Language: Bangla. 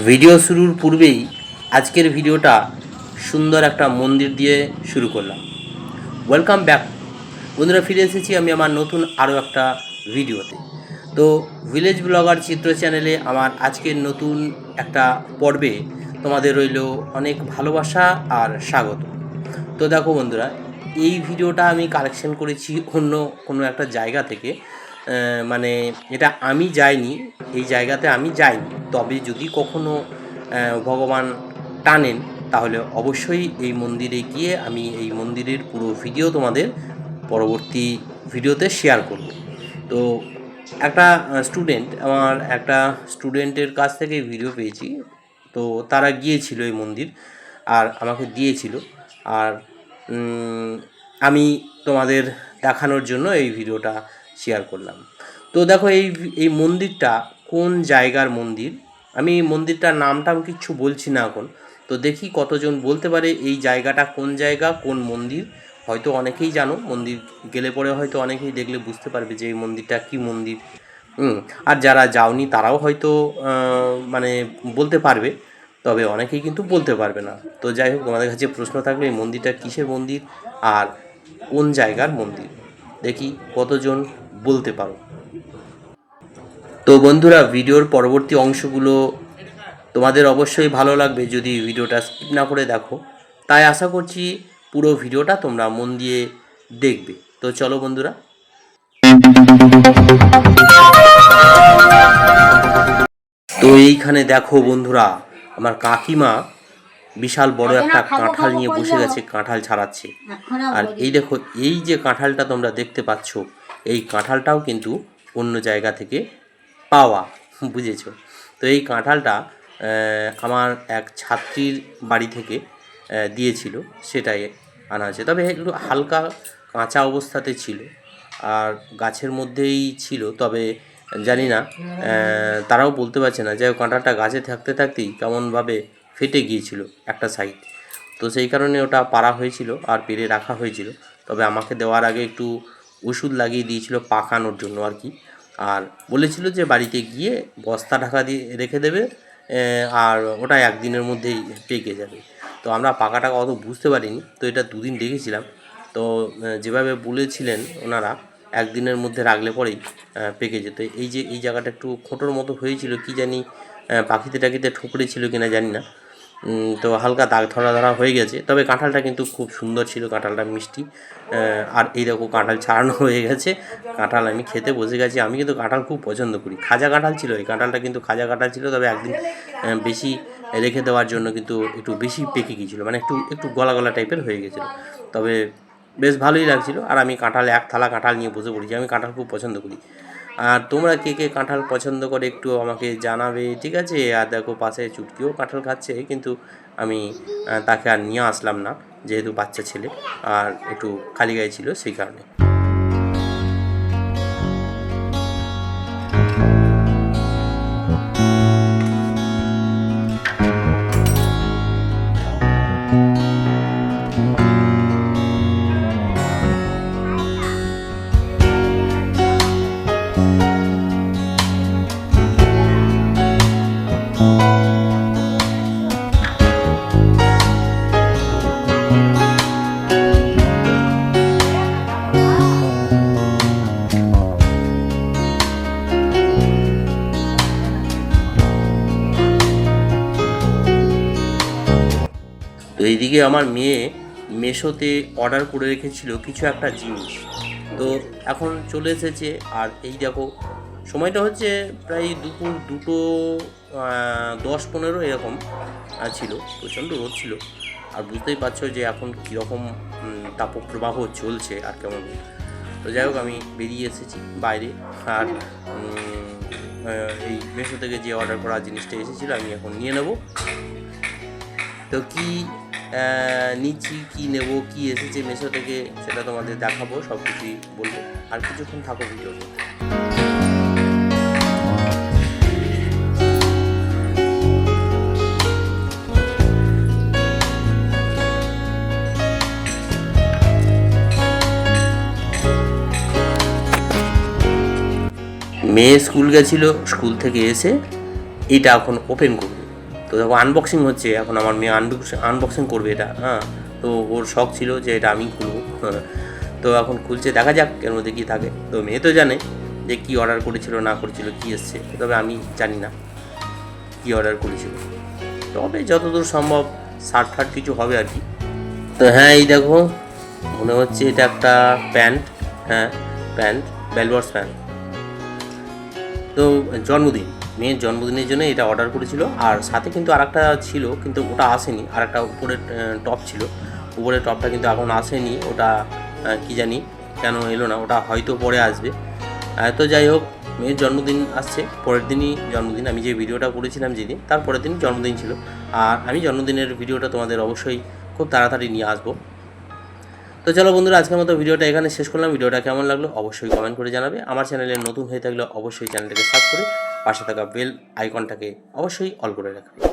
ভিডিও শুরুর পূর্বেই আজকের ভিডিওটা সুন্দর একটা মন্দির দিয়ে শুরু করলাম। ওয়েলকাম ব্যাক বন্ধুরা, ফিরে এসেছি আমি আমার নতুন আরও একটা ভিডিওতে। তো ভিলেজ ব্লগার চিত্র চ্যানেলে আমার আজকের নতুন একটা পর্বে তোমাদের রইল অনেক ভালোবাসা আর স্বাগত। তো দেখো বন্ধুরা, এই ভিডিওটা আমি কালেকশন করেছি অন্য কোনো একটা জায়গা থেকে। মানে এটা আমি যাইনি, এই জায়গাতে আমি যাইনি। তবে যদি কখনো ভগবান টানেন, তাহলে অবশ্যই এই মন্দিরে গিয়ে আমি এই মন্দিরের পুরো ভিডিও তোমাদের পরবর্তী ভিডিওতে শেয়ার করব। তো একটা স্টুডেন্ট আমার একটা স্টুডেন্টের কাছ থেকে ভিডিও পেয়েছি। তো তারা গিয়েছিল এই মন্দির, আর আমাকে দিয়েছিল। আর আমি তোমাদের দেখানোর জন্য এই ভিডিওটা শেয়ার করলাম। তো দেখো এই এই মন্দিরটা কোন জায়গার মন্দির? আমি এই মন্দিরটার নামটা আমি কিচ্ছু বলছি না এখন। তো দেখি কতজন বলতে পারে এই জায়গাটা কোন জায়গা, কোন মন্দির। হয়তো অনেকেই জানো, মন্দির গেলে পরে হয়তো অনেকেই দেখলে বুঝতে পারবে যে এই মন্দিরটা কি মন্দির। আর যারা যাওনি তারাও হয়তো মানে বলতে পারবে, তবে অনেকেই কিন্তু বলতে পারবে না। তো যাই হোক, তোমাদের কাছে প্রশ্ন থাকলে, এই মন্দিরটা কিসের মন্দির? আর কোন জায়গার মন্দির? দেখি কতজন বলতে পারো। তো বন্ধুরা, ভিডিওর পরবর্তী অংশগুলো তোমাদের অবশ্যই ভালো লাগবে যদি ভিডিওটা স্কিপ না করে দেখো। তাই আশা করছি পুরো ভিডিওটা তোমরা মন দিয়ে দেখবে। তো চলো বন্ধুরা। তো এইখানে দেখো বন্ধুরা, আমার কাকিমা বিশাল বড় একটা কাঁঠাল নিয়ে বসে গেছে কাঁঠাল ছাড়াচ্ছে। আর এই দেখো এই যে কাঁঠালটা তোমরা দেখতে পাচ্ছ এই কাঁঠালটাও কিন্তু অন্য জায়গা থেকে পাওয়া বুঝেছ? তো এই কাঁঠালটা আমার এক ছাত্রীর বাড়ি থেকে দিয়েছিল সেটাই আনা হয়েছে। তবে একটু হালকা কাঁচা অবস্থাতে ছিল আর গাছের মধ্যেই ছিল তবে জানি না তারাও বলতে পারছে না। যে কাঁঠালটা গাছে থাকতে থাকতেই কেমনভাবে ফেটে গিয়েছিল একটা সাইড তো সেই কারণে ওটা পাড়া হয়েছিল আর পেরে রাখা হয়েছিল। তবে আমাকে দেওয়ার আগে একটু ওষুধ লাগিয়ে দিয়েছিল পাকানোর জন্য আর কি। আর বলেছিল যে বাড়িতে গিয়ে বস্তা ঢাকা দিয়ে রেখে দেবে আর ওটা একদিনের মধ্যেই পেকে যাবে। তো আমরা পাকাটা অত বুঝতে পারিনি, তো এটা দুদিন দেখেছিলাম। তো যেভাবে বলেছিলেন ওনারা, একদিনের মধ্যে রাখলে পরেই পেকে যেত। এই যে, এই জায়গাটা একটু খোঁটোর মতো হয়েছিল, কি জানি পাখিতে টাকিতে ঠুকরে ছিল কিনা জানি না। তো হালকা দাগ ধরা ধরা হয়ে গেছে। তবে কাঁঠালটা কিন্তু খুব সুন্দর ছিল, কাঁঠালটা মিষ্টি। আর এই দেখো কাঁঠাল ছাড়ানো হয়ে গেছে। কাঁঠাল আমি খেতে বসে গেছি। আমি কিন্তু কাঁঠাল খুব পছন্দ করি। খাজা কাঁঠাল ছিল, এই কাঁঠালটা কিন্তু খাজা কাঁঠাল ছিল। তবে একদিন বেশি রেখে দেওয়ার জন্য কিন্তু একটু বেশি পেকে গিয়েছিল। মানে একটু একটু গলা গলা টাইপের হয়ে গেছিল। তবে বেশ ভালোই লাগছিল। আর আমি কাঁঠাল এক থালা কাঁঠাল নিয়ে বসে পড়েছি। আমি কাঁঠাল খুব পছন্দ করি। আর তোমরা কে কে কাঁঠাল পছন্দ করে একটু আমাকে জানাবে, ঠিক আছে? আর দেখো পাশে চুটকিও কাঁঠাল খাচ্ছে, কিন্তু আমি তাকে আর নিয়ে আসলাম না, যেহেতু বাচ্চা ছেলে, আর একটু খালি গায়ে ছিল সেই কারণে। এইদিকে আমার মেয়ে মেশোতে অর্ডার করে রেখেছিল কিছু একটা জিনিস। তো এখন চলে এসেছে আর এই দেখো, সময়টা হচ্ছে প্রায় দুপুর দুটো দশ পনেরো এরকম ছিল, প্রচণ্ড রোদ ছিল। আর বুঝতেই পারছ যে এখন কীরকম তাপপ্রবাহ চলছে আর কেমন। তো যাই হোক, আমি বেরিয়ে এসেছি বাইরে আর এই মেশো থেকে যে অর্ডার করা জিনিসটা এসেছিল আমি এখন নিয়ে নেব। তো কি নিচ্ছি কি নেব, কি এসেছে, মেশো থেকে সেটা তোমাদের দেখাবো সব কিছুই বলব। আর কিছুক্ষণ থাকো ভিডিওতে। মেয়ে স্কুল গেছিল, স্কুল থেকে এসে এটা এখন ওপেন করবে। তো দেখো আনবক্সিং হচ্ছে, এখন আমার মেয়ে আনবক্সিং আনবক্সিং করবে এটা হ্যাঁ। তো ওর শখ ছিল যে এটা আমি খুলবো হ্যাঁ। তো এখন খুলছে, দেখা যাক এর মধ্যে কী থাকে। তো মেয়ে তো জানে যে কী অর্ডার করেছিল, না করেছিল, কী এসছে। তবে আমি জানি না কী অর্ডার করেছিল। তবে যতদূর সম্ভব শার্ট ফার্ট কিছু হবে আর কি। তো হ্যাঁ এই দেখো, মনে হচ্ছে এটা একটা প্যান্ট হ্যাঁ প্যান্ট বেলবস প্যান্ট। তো জন্মদিন। মেয়ের জন্মদিনের জন্য এটা অর্ডার করেছিল। আর সাথে কিন্তু আরেকটা ছিল, কিন্তু ওটা আসেনি। আর একটা উপরের টপ ছিল। উপরের টপটা কিন্তু এখন আসেনি। ওটা কি জানি, কেন এলো না, ওটা হয়তো পরে আসবে। তো যাই হোক, মেয়ের জন্মদিন আসছে। পরের দিনই জন্মদিন। আমি যে ভিডিওটা করেছিলাম যেদিন, তার পরের দিন জন্মদিন ছিল। আর আমি জন্মদিনের ভিডিওটা তোমাদের অবশ্যই খুব তাড়াতাড়ি নিয়ে আসব। তো চলো বন্ধুরা, আজকের মতো ভিডিওটা এখানে শেষ করলাম। ভিডিওটা কেমন লাগল অবশ্যই কমেন্ট করে জানাবে। আমার চ্যানেলে নতুন হয়ে থাকলে অবশ্যই চ্যানেলটাকে সাবস্ক্রাইব করে পাশে থাকা বেল আইকনটাকে অবশ্যই অল করে রাখবে